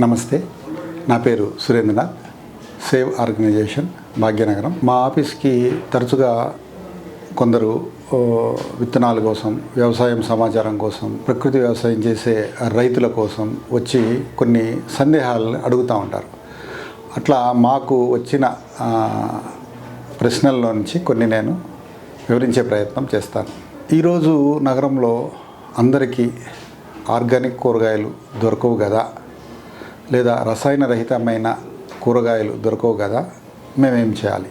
నమస్తే. నా పేరు సురేంద్రనాథ్. Save organisation Bhagyanagaram. మా ఆఫీస్కి తరచుగా కొందరు విత్తనాల కోసం వ్యవసాయం సమాచారం కోసం ప్రకృతి వ్యవసాయం చేసే రైతుల కోసం వచ్చి కొన్ని సందేహాలను అడుగుతూ ఉంటారు. అట్లా మాకు వచ్చిన ప్రశ్నల్లో నుంచి కొన్ని నేను వివరించే ప్రయత్నం చేస్తాను. ఈరోజు నగరంలో అందరికీ ఆర్గానిక్ కూరగాయలు దొరకవు కదా లేదా రసాయన రహితమైన కూరగాయలు దొరకవు కదా మేమేం చేయాలి?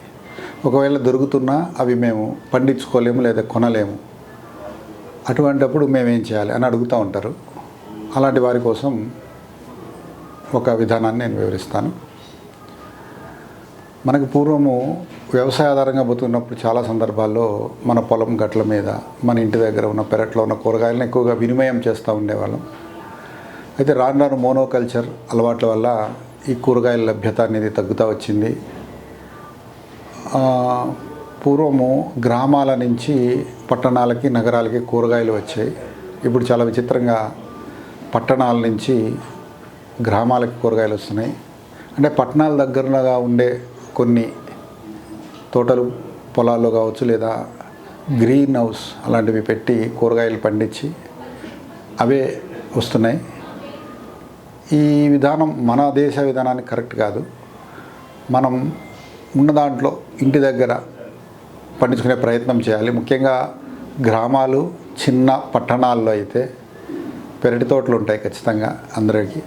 ఒకవేళ దొరుకుతున్నా అవి మేము పండించుకోలేము లేదా కొనలేము. అటువంటప్పుడు మేమేం చేయాలి అని అడుగుతూ ఉంటారు. అలాంటి వారి కోసం ఒక విధానాన్ని నేను వివరిస్తాను. మనకు పూర్వము వ్యవసాయ ఆధారంగా బతుకున్నప్పుడు చాలా సందర్భాల్లో మన పొలం గట్ల మీద మన ఇంటి దగ్గర ఉన్న పెరట్లో ఉన్న కూరగాయలను ఎక్కువగా వినిమయం చేస్తూ ఉండేవాళ్ళం. అయితే రాను రాను మోనోకల్చర్ అలవాట్ల వల్ల ఈ కూరగాయల లభ్యత అనేది తగ్గుతూ వచ్చింది. పూర్వము గ్రామాల నుంచి పట్టణాలకి నగరాలకి కూరగాయలు వచ్చాయి. ఇప్పుడు చాలా విచిత్రంగా పట్టణాల నుంచి గ్రామాలకి కూరగాయలు వస్తున్నాయి. అంటే పట్టణాల దగ్గరగా ఉండే కొన్ని తోటలు పొలాల్లో కావచ్చు లేదా గ్రీన్ హౌస్ అలాంటివి పెట్టి కూరగాయలు పండించి అవే వస్తున్నాయి. ఈ విధానం మన దేశ విధానానికి కరెక్ట్ కాదు. మనం ఉన్న దాంట్లో ఇంటి దగ్గర పండించుకునే ప్రయత్నం చేయాలి. ముఖ్యంగా గ్రామాలు చిన్న పట్టణాల్లో అయితే పెరటి తోటలు ఉంటాయి ఖచ్చితంగా అందరికీ.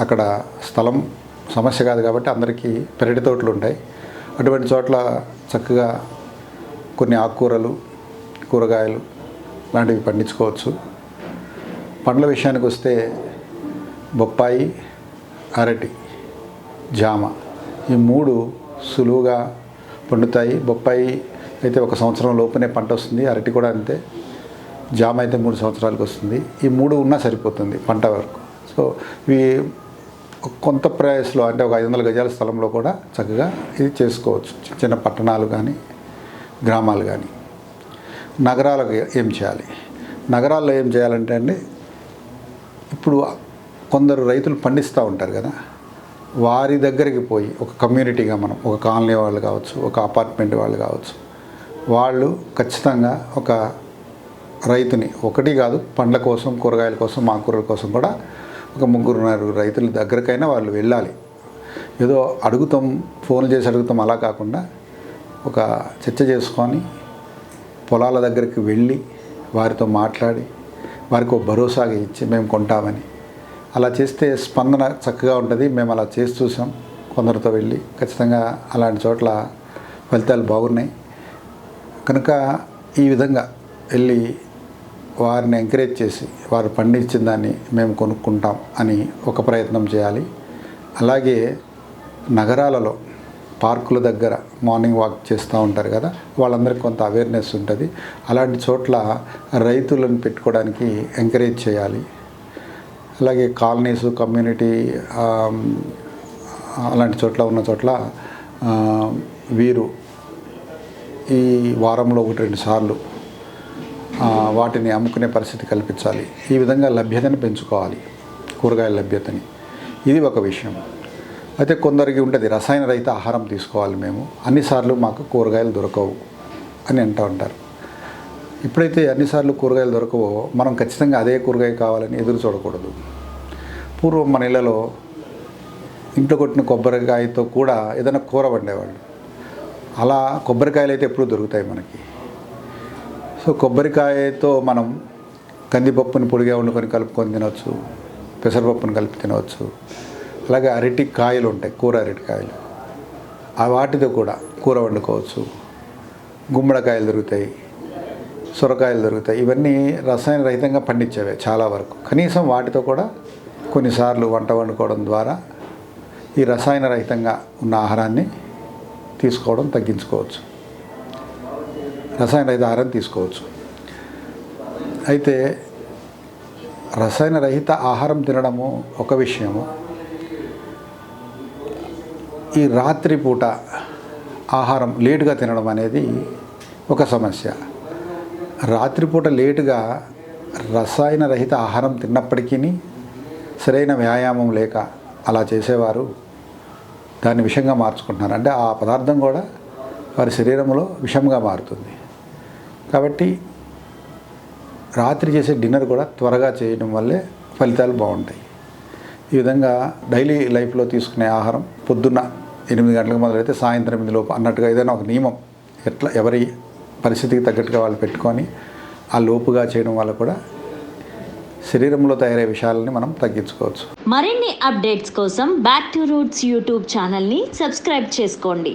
అక్కడ స్థలం సమస్య కాదు కాబట్టి అందరికీ పెరటి తోటలు ఉంటాయి. అటువంటి చోట్ల చక్కగా కొన్ని ఆకుకూరలు కూరగాయలు లాంటివి పండించుకోవచ్చు. పండ్ల విషయానికి వస్తే బొప్పాయి అరటి జామ ఈ మూడు సులువుగా పండుతాయి. బొప్పాయి అయితే ఒక సంవత్సరం లోపునే పంట వస్తుంది అరటి కూడా అంతే. జామ అయితే మూడు సంవత్సరాలకు వస్తుంది. ఈ మూడు ఉన్నా సరిపోతుంది పంట వరకు. సో ఇవి కొంత ప్రయాసలో అంటే ఒక ఐదు వందల గజాల స్థలంలో కూడా చక్కగా ఇది చేసుకోవచ్చు. చిన్న చిన్న పట్టణాలు కానీ గ్రామాలు కానీ. నగరాలకు ఏం చేయాలి? నగరాల్లో ఏం చేయాలంటే అండి ఇప్పుడు కొందరు రైతులు పండిస్తూ ఉంటారు కదా. వారి దగ్గరికి పోయి ఒక కమ్యూనిటీగా మనం ఒక కాలనీ వాళ్ళు కావచ్చు ఒక అపార్ట్మెంట్ వాళ్ళు కావచ్చు వాళ్ళు ఖచ్చితంగా ఒక రైతుని ఒకటి కాదు పండ్ల కోసం కూరగాయల కోసం ఆకుకూరల కోసం కూడా ఒక ముగ్గురు నలుగురు రైతుల దగ్గరకైనా వాళ్ళు వెళ్ళాలి. ఏదో అడుగుతాం ఫోన్లు చేసి అడుగుతాం అలా కాకుండా ఒక చర్చ చేసుకొని పొలాల దగ్గరికి వెళ్ళి వారితో మాట్లాడి వారికి ఒక భరోసాగా ఇచ్చి మేము కొంటామని అలా చేస్తే స్పందన చక్కగా ఉంటుంది. మేము అలా చేసి చూసాం. కొందరితో వెళ్ళి ఖచ్చితంగా అలాంటి చోట్ల ఫలితాలు బాగున్నాయి. కనుక ఈ విధంగా వెళ్ళి వారిని ఎంకరేజ్ చేసి వారు పండించిన దాన్ని మేము కొనుక్కుంటాం అని ఒక ప్రయత్నం చేయాలి. అలాగే నగరాలలో పార్కుల దగ్గర మార్నింగ్ వాక్ చేస్తూ ఉంటారు కదా వాళ్ళందరికీ కొంత అవేర్నెస్ ఉంటుంది. అలాంటి చోట్ల రైతులను పెట్టుకోవడానికి ఎంకరేజ్ చేయాలి. అలాగే కాలనీస్ కమ్యూనిటీ అలాంటి చోట్ల ఉన్న చోట్ల వీరు ఈ వారంలో ఒకటి రెండు సార్లు వాటిని అమ్ముకునే పరిస్థితి కల్పించాలి. ఈ విధంగా లభ్యతని పెంచుకోవాలి కూరగాయల లభ్యతని. ఇది ఒక విషయం. అయితే కొందరికి ఉంటుంది రసాయన రహిత ఆహారం తీసుకోవాలి మేము. అన్నిసార్లు మాకు కూరగాయలు దొరకవు అని అంటూ ఉంటారు. ఎప్పుడైతే అన్నిసార్లు కూరగాయలు దొరకవో మనం ఖచ్చితంగా అదే కూరగాయ కావాలని ఎదురు చూడకూడదు. పూర్వం మన ఇళ్ళలో ఇంట్లో కొట్టిన కొబ్బరికాయతో కూడా ఏదైనా కూర వండేవాళ్ళు. అలా కొబ్బరికాయలు అయితే ఎప్పుడు దొరుకుతాయి మనకి. సో కొబ్బరికాయతో మనం కందిపప్పుని పొడిగా వండుకొని కలుపుకొని తినవచ్చు పెసరపప్పుని కలిపి తినవచ్చు అలాగే అరటి కాయలు ఉంటాయి కూర అరటి కాయలు. ఆ వాటితో కూడా కూర వండుకోవచ్చు. గుమ్మడికాయలు దొరుకుతాయి. సొరకాయలు దొరుకుతాయి. ఇవన్నీ రసాయన రహితంగా పండించేవే చాలా వరకు. కనీసం వాటితో కూడా కొన్నిసార్లు వంట వండుకోవడం ద్వారా ఈ రసాయన రహితంగా ఉన్న ఆహారాన్ని తీసుకోవడం తగ్గించుకోవచ్చు. రసాయన రహిత ఆహారం తీసుకోవచ్చు. అయితే రసాయన రహిత ఆహారం తినడము ఒక విషయము. ఈ రాత్రిపూట ఆహారం లేటుగా తినడం అనేది ఒక సమస్య. రాత్రిపూట లేటుగా రసాయన రహిత ఆహారం తిన్నప్పటికీ సరైన వ్యాయామం లేక అలా చేసేవారు దాన్ని విషంగా మార్చుకుంటున్నారు. అంటే ఆ పదార్థం కూడా వారి శరీరంలో విషంగా మారుతుంది. కాబట్టి రాత్రి చేసే డిన్నర్ కూడా త్వరగా చేయడం వల్లే ఫలితాలు బాగుంటాయి. ఈ విధంగా డైలీ లైఫ్లో తీసుకునే ఆహారం పొద్దున్న ఎనిమిది గంటలకు మొదలైతే సాయంత్రం ఎనిమిది లోపు అన్నట్టుగా ఏదైనా ఒక నియమం. ఎట్లా ఎవరి పరిస్థితికి తగ్గట్టుగా వాళ్ళు పెట్టుకొని ఆ లోపుగా చేయడం వల్ల కూడా శరీరంలో తయారయ్యే విషయాలని మనం తగ్గించుకోవచ్చు. మరిన్ని అప్డేట్స్ కోసం బ్యాక్ టు రూట్స్ యూట్యూబ్ ఛానల్ని సబ్స్క్రైబ్ చేసుకోండి.